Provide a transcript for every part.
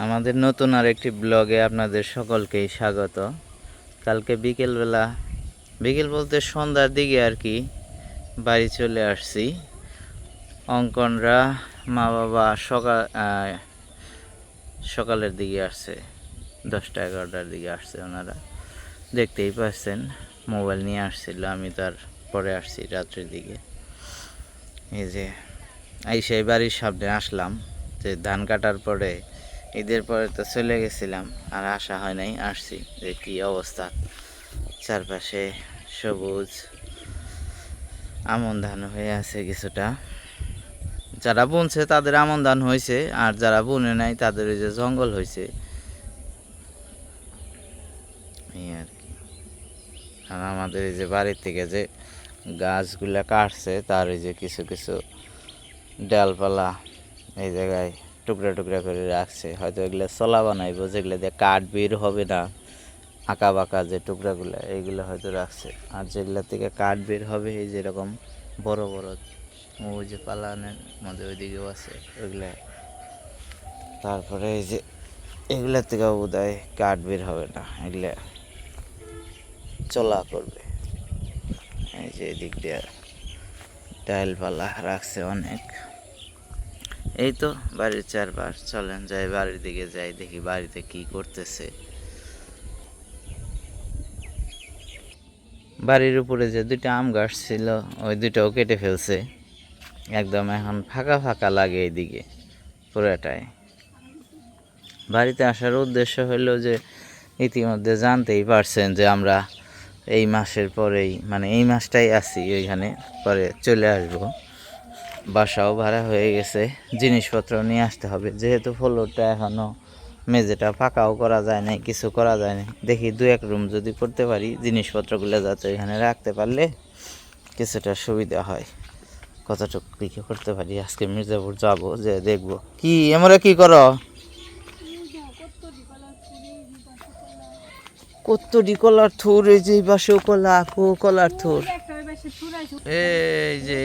আমাদের নতুন আর একটি ব্লগে আপনাদের সকলকেই স্বাগত। কালকে বিকেলবেলা, বিকেল বলতে সন্ধ্যার দিকে আর কি বাড়ি চলে আসছি। অঙ্কনরা মা বাবা সকাল সকালের দিকে আসছে, দশটা এগারোটার দিকে আসছে ওনারা। দেখতেই পাচ্ছেন, মোবাইল নিয়ে আসছিল, আমি তার পরে আসছি রাত্রের দিকে। এই যে, এই সেই বাড়ির সামনে আসলাম যে ধান কাটার পরে ঈদের পরে তো চলে গেছিলাম, আর আসা হয় নাই, আসছি, যে কি অবস্থা? চারপাশে সবুজ, আমন ধান হয়ে আছে কিছুটা। যারা বুনছে তাদের আমন ধান হয়েছে, আর যারা বুনে নাই তাদের ওই যে জঙ্গল হয়েছে। এই আর কি। আর আমাদের এই যে বাড়ির থেকে যে গাছগুলা কাটছে, তার এই যে কিছু কিছু ডালপালা এই জায়গায় টুকরা টুকরা করে রাখছে। হয়তো এগুলো চলা বানাইবো, যেগুলো দিয়ে কাঠ বের হবে না, আঁকা বাঁকা যে টুকরাগুলো এইগুলো হয়তো রাখছে। আর যেগুলো থেকে কাঠ বের হবে, এই যেরকম বড় বড় ওই যে পালানের মধ্যে ওইদিকেও আছে, ওইগুলো। তারপরে এই যে এগুলোর থেকে বোধ হয় কাঠ বের হবে না, এগুলো চলা করবে। এই যে এদিক দিয়ে ডাইলপালা রাখছে অনেক। এই তো, বাড়ির চারবার চলেন যাই, বাড়ির দিকে যাই, দেখি বাড়িতে কি করতেছে। বাড়ির উপরে যে দুইটা আম গাছ ছিল, ওই দুটাও কেটে ফেলছে। একদম এখন ফাঁকা ফাঁকা লাগে এইদিকে, পুরাটাই। বাড়িতে আসার উদ্দেশ্য হলো যে, ইতিমধ্যে জানতেই পারছেন যে আমরা এই মাসের পরেই মানে এই মাসটাই আছি, ওইখানে পরে চলে আসব। বাসাও ভাড়া হয়ে গেছে জিনিসপত্র নিয়ে আসতে হবে। যেহেতু ফ্লোরটা এখনও মেঝেটা ফাঁকাও করা যায় নাই কিছু করা যায় না দেখি দু এক রুম যদি করতে পারি জিনিসপত্রগুলো যাতে এখানে রাখতে পারলে কিছুটা সুবিধা হয়। কতটুকু কি করতে পারি? আজকে মির্জাপুর যাব যে দেখব। কি আমরা কি করো? কত্তরি কলার থুর এই যে পাশেও কলা কো কলার থুর। এই যে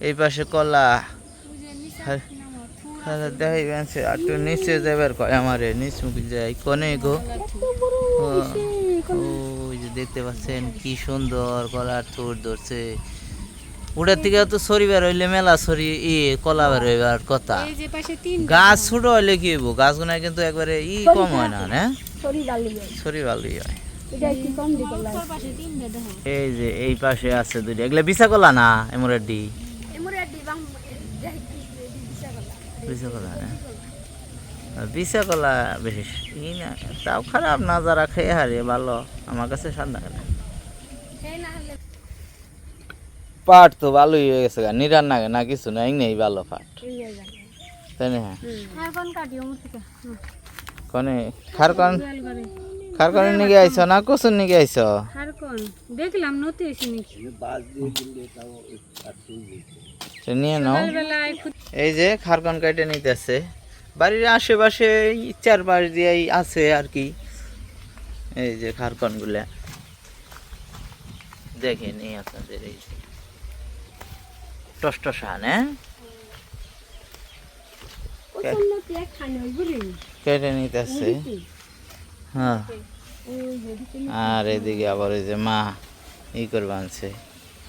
এই পাশে কলা। হ্যাঁ দেখাই বেঞ্চে আর একটু নিচে যাবার কয় আমারে নিচ মুখে যাই কনে গো। ওই যে দেখতে পাচ্ছেন কি সুন্দর কলার থুর ধরছে। ওটার থেকে তো সরিবার হইলে মেলা সরি ই কলা বের হইবার কথা। এই যে পাশে তিন গাছ ছোট হইলে কি হইব? গাছগুনা কিন্তু একবারে ই কম হয় না হ্যাঁ সরি ভালোই হয়। এই যে এই পাশে আছে দুইটা। এগুলা বিছা কলা না এমরেডি এমরে বিছা কলা না বিছা কলা বেশি ই না তাও খারাপ না যারা খেয়ে হারিয়ে ভালো আমার কাছে স্বাদ লাগে না এই না হলে পাট তো ভালোই হয়ে গেছে গা নিরান না না কিছু না নেই ভালো পাট। তাই না? হ্যাঁ কোন কাটিও মুঠিকা কনে? খারকন খারকনে আইছ না কসুন নিয়ে আইছ? আর কোন? দেখলাম নতি হয়েছে নাকি? সে নিয়ে নাও। এই যে খারকন কাইটে নিতেছে। বাড়ির আশেপাশে চারপাশ দিয়েই আছে আর কি। এই যে খারকনগুলা দেখেন এই আপনাদের এই যে। টসটসান হ্যাঁ? কেটে নিতেছে। হ্যাঁ। আর এদিকে আবার ওই যে মা ই করবে আনছে ওদিকে বান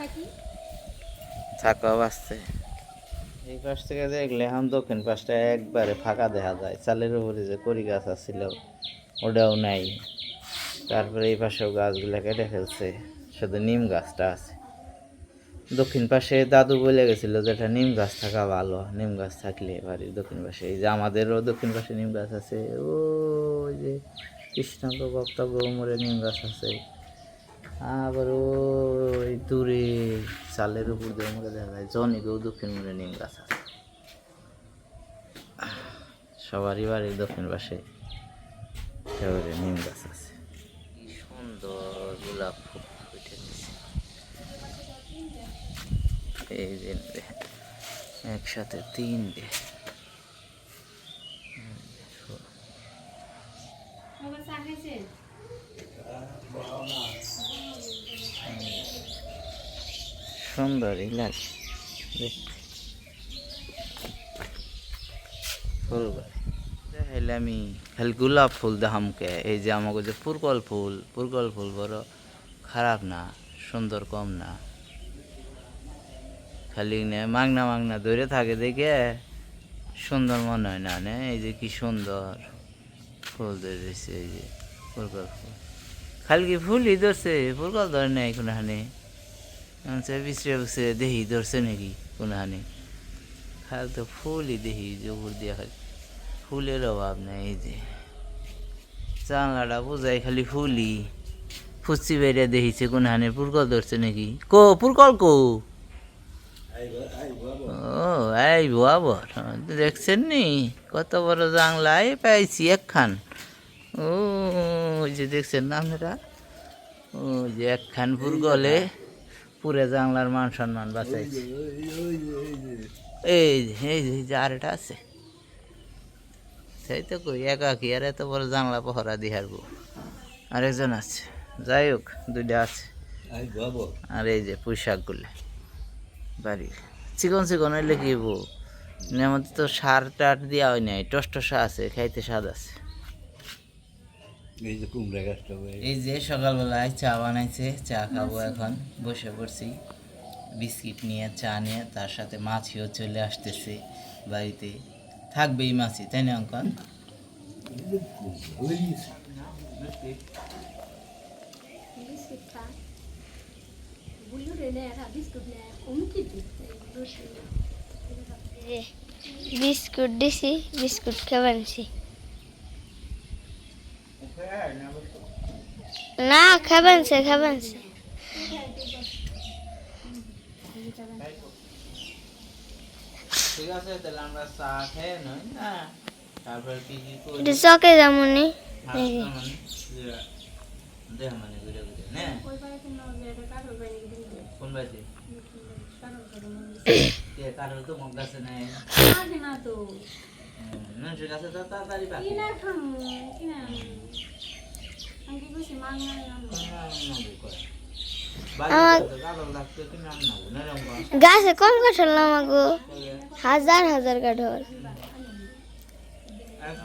থাকি। বাঁচতে এই পাশ থেকে দেখলে এখন দক্ষিণ পাশটা একবারে ফাঁকা দেখা যায়। চালের উপরে যে কড়ি গাছ আছিল ওটাও নাই। তারপরে এই পাশেও গাছগুলো কেটে ফেলছে। শুধু নিম গাছটা আছে। দক্ষিণ পাশে দাদু বলে গেছিল যে এটা নিম গাছ থাকা ভালো। নিম গাছ থাকলে বাড়ির দক্ষিণ পাশে। এই যে আমাদেরও দক্ষিণ পাশে নিম গাছ আছে। ওই যে কৃষ্ণাঙ্গ বক্তব্য মোড়ে নিম গাছ আছে। আবার ওই দূরে চালের উপর দিয়ে মোড়ে দেখা যায়। জনিকেও দক্ষিণ মোড়ে নিম গাছ আছে। সবারই বাড়ির দক্ষিণ পাশে একেবারে নিম গাছ আছে। কি সুন্দর গোলাপ ফুল ফুটে এই যে একসাথে তিনটে বাবা চা খাইছেন সুন্দরই লাগে আমি খালি গোলাপ ফুল দেখামকে। এই যে আমাকে যে পুরকল ফুল পুরকল ফুল বড় খারাপ না, সুন্দর কম না। খালি নে মাগনা মাগনা ধরে থাকে দেখে সুন্দর মনে হয় না, নে? এই যে কি সুন্দর ফুল ধরেছে, এই যে পুরকল ফুল। খালি কি ফুলই ধরছে? পুরকল ধরে নাই কোনখানে? বিছড়ে বসে দেহি ধরছে নাকি কোনখানে? খালি তো ফুলই দেহি, জবর দিয়া খালি। ফুলের অভাব নেই এই যে। জানলাটা বোঝাই খালি ফুলই। ফুচি বেরিয়ে দেখিছে কোনখানে? পুরকল ধরছে নাকি? কো, পুরকল কো? ও এই বরাবর দেখছেন নি? কত বড় জানলা পাইছি একখান। ও যে দেখছেন না আপনারা? ও যে একখান পুরগলে পুরে জানলার মান সম্মান বাঁচাইছে। এই যে, এই যে, এই যে আরেকটা আছে। সেই তো কই একাকি আর এত বড় জানলা পহরা দিয়ে হারবো আরেকজন আছে। যাই হোক দুইটা আছে। আর এই যে পুঁইশাকগুলো। বাড়ি। চিকন চিকন হইলে কি হব আমাদের তো সার টার দেওয়া হয় নাই টস টসা আছে খাইতে স্বাদ আছে। এই যে কুমড়া গাছটা এই যে সকালবেলায় চা বানাইছে চা খাব এখন। বসে পড়ছি। বিস্কিট নিয়ে চা নিয়ে তার সাথে মাছিও চলে আসতেছে বাড়িতে। থাকবেই মাছি তাই না অঙ্কন? বিস্কুট খা বুলু রে নে একটা বিস্কুট নে অমুকি বিস্কুট দিছি বিস্কুট খাবানছি না খাবানছে খাবানছে ঠিক আছে তাহলে আমরা চা খেয়ে নই না? তারপর কি কি করি? একটু চকে যামনি হাসতে মানে ঘুরে ঘুরে না। এটা কোন বাড়িতে? কে কারোর তো মগ গাছে নাই না তো। মানুষের কাছে তো তাড়াতাড়ি পাকে কিনা খামু কিনা আমি কি কইছি মাংনা গাছে কম কাঠল আমাগো? হাজার হাজার কাঠল।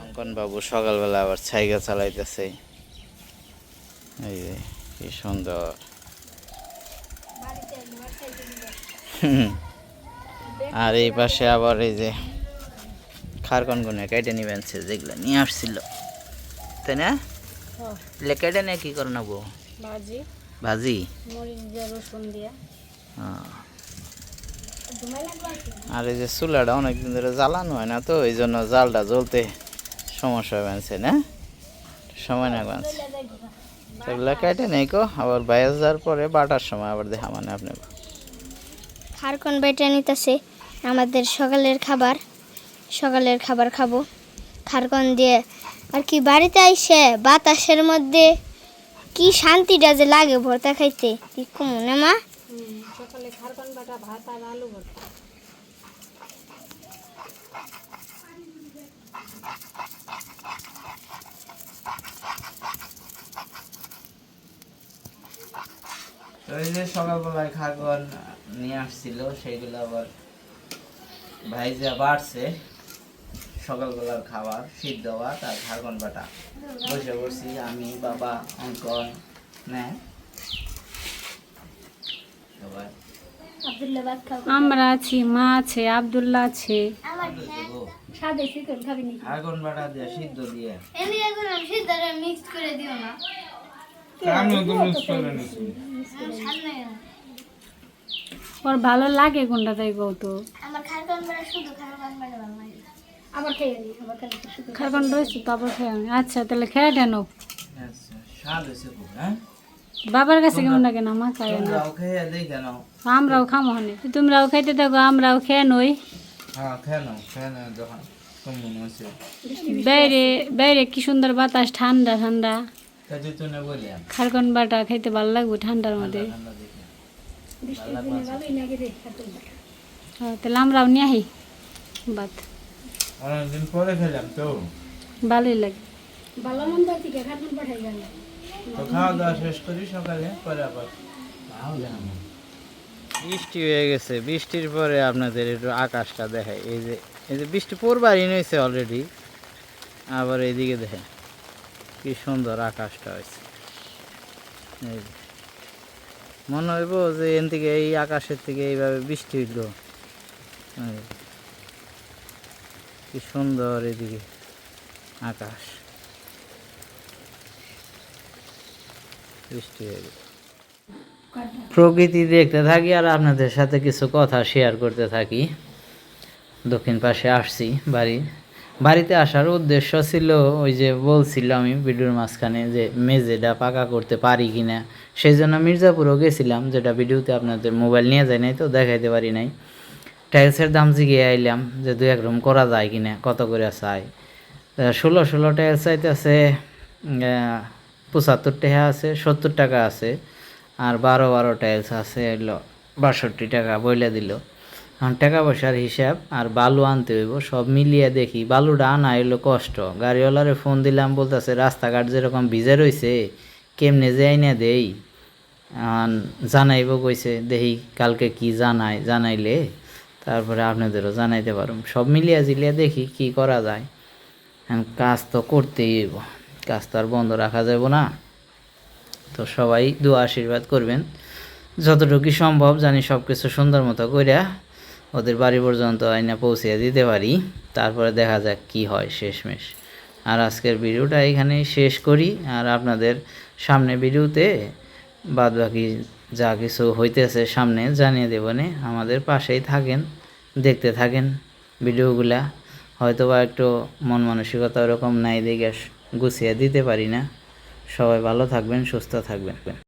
অঙ্কন বাবু সকালবেলা আবার সাইকেল চালাইতেছে। এই যে কি সুন্দর। আর এই পাশে আবার এই যে খারকন গুনে কেটে নিবেন সে যেগুলো নিয়ে আসছিল। তাই না? এগুলো কেটে নিয়ে কি করে নেব? ভাজি। ভাজি? মরিচ দিয়ে রসুন দিয়ে। আর এই যে চুলাটা অনেকদিন ধরে জ্বালানো হয় না তো এই জন্য জালটা জ্বলতে সমস্যা বানছে না? সময় না বানছে সেগুলো কেটে নেই কো আবার বাইরে যাওয়ার পরে বাটার সময় আবার দেখা মানে আপনি। খারকন বেটে নিতেছে আমাদের সকালের খাবার। সকালের খাবার খাব। খারকন দিয়ে, আর কি বাড়িতে আইসে বাতাসের মধ্যে কি শান্তিটা যে লাগে ভর্তা খাইতে, কি কমনে মা? সকালে যে সকালবেলায় খাগন নিয়ে আসছিল, সেইগুলো আবার ভাইজা বাড়ছে। সকালবেলার খাবার সিদ্ধ ভাত আর খারগন বাটা। বসে বসছি আমি বাবা অঙ্কন না সবাই। আমরা আছি মা আছে আব্দুল্লাহ আছে। সাদে চিকেন খাবি নি আগুন বাটা দিয়ে সিদ্ধ দিয়ে। এমনি এখন সিদ্ধারে মিক্স করে দিও না। ওর ভালো লাগে কোনটা তাই কৌতো আমার শুধু আবার খেয়ে নি আবার খারকন রয়েছে তারপর খেয়ে আমি। আচ্ছা তাহলে খেয়ে দেন আচ্ছা স্বাদ হয়েছে খুব হ্যাঁ? বাবার কাছে কেমন লাগে না? মা খায় না। খেয়ে আমরাও খামো হনে। তোমরাও খাইতে থাকো আমরাও খেয়ে নই। হ্যাঁ খেয়ে খেয়ে বাইরে বাইরে কি সুন্দর বাতাস ঠান্ডা ঠান্ডা। তো খারকন বাটা খাইতে ভালো লাগবে ঠান্ডার মধ্যে। তাহলে আমরাও নিয়ে আহি। বাত। অনেকদিন পরে খেলাম তো। ভালোই লাগে। ভালো মন্দ থেকে খাতুন পাঠাই গেল তো খাওয়া দাওয়া শেষ করি সকালে পরে আবার। বৃষ্টি হয়ে গেছে বৃষ্টির পরে আপনাদের একটু আকাশটা দেখায় এই যে এই যে বৃষ্টি পড়বারই নইছে অলরেডি আবার এইদিকে দেখেন কি সুন্দর আকাশটা হয়েছে। এই মনে হইব যে এন থেকে এই আকাশের থেকে এইভাবে বৃষ্টি হইল। কি সুন্দর এদিকে আকাশ। বৃষ্টি হয়ে প্রকৃতি দেখতে থাকি আর আপনাদের সাথে কিছু কথা শেয়ার করতে থাকি। দক্ষিণ পাশে আসছি বাড়ি। বাড়িতে আসার উদ্দেশ্য ছিল ওই যে বলছিলাম আমি ভিডিওর মাঝখানে যে মেজেটা পাকা করতে পারি কিনা। সেই জন্য মির্জাপুরও গেছিলাম, যেটা ভিডিওতে আপনাদের মোবাইল নিয়ে যায় নাই তো দেখাইতে পারি নাই। টাইলসের দাম জিগিয়ে আইলাম যে দু এক রুম করা যায় কিনা, কত করে চাই? ষোলো ষোলো টাইলস চাইতেছে পঁচাত্তর টাকা আছে, সত্তর টাকা আছে, আর বারো বারো টাইলস আছে এলো বাষট্টি টাকা বইলে দিল। এখন টাকা পয়সার হিসাব আর বালু আনতে হইব, সব মিলিয়ে দেখি বালুটা আনা এলো কষ্ট। গাড়িওয়ালারে ফোন দিলাম, বলতেছে, রাস্তাঘাট যেরকম ভিজে রইছে, কেমনে যাই না দেই? জানাইব কইছে, দেখি কালকে কি জানাই, জানাইলে? তারপরে আপনাদেরও জানাইতে পারুম। সব মিলিয়া জিলিয়া দেখি কি করা যায়। কাজ তো করতেই কাজ তো আর বন্ধ রাখা যাব না। তো সবাই দু আশীর্বাদ করবেন। যতটুকু সম্ভব জানি সব কিছু সুন্দর মতো কইরা ওদের বাড়ি পর্যন্ত আইনা পৌঁছে দিতে পারি। তারপরে দেখা যাক কি হয় শেষমেশ। আর আজকের ভিডিওটা এখানেই শেষ করি। আর আপনাদের সামনে ভিডিওতে বাদ বাকি যা কিছু হইতেছে সামনে জানিয়ে দেবনে আমাদের পাশেই থাকেন। দেখতে থাকেন ভিডিওগুলা হয়তো বা একটু মন মানসিকতা ওরকম নাই দেখে গুছিয়ে দিতে পারি না। সবাই ভালো থাকবেন, সুস্থ থাকবেন।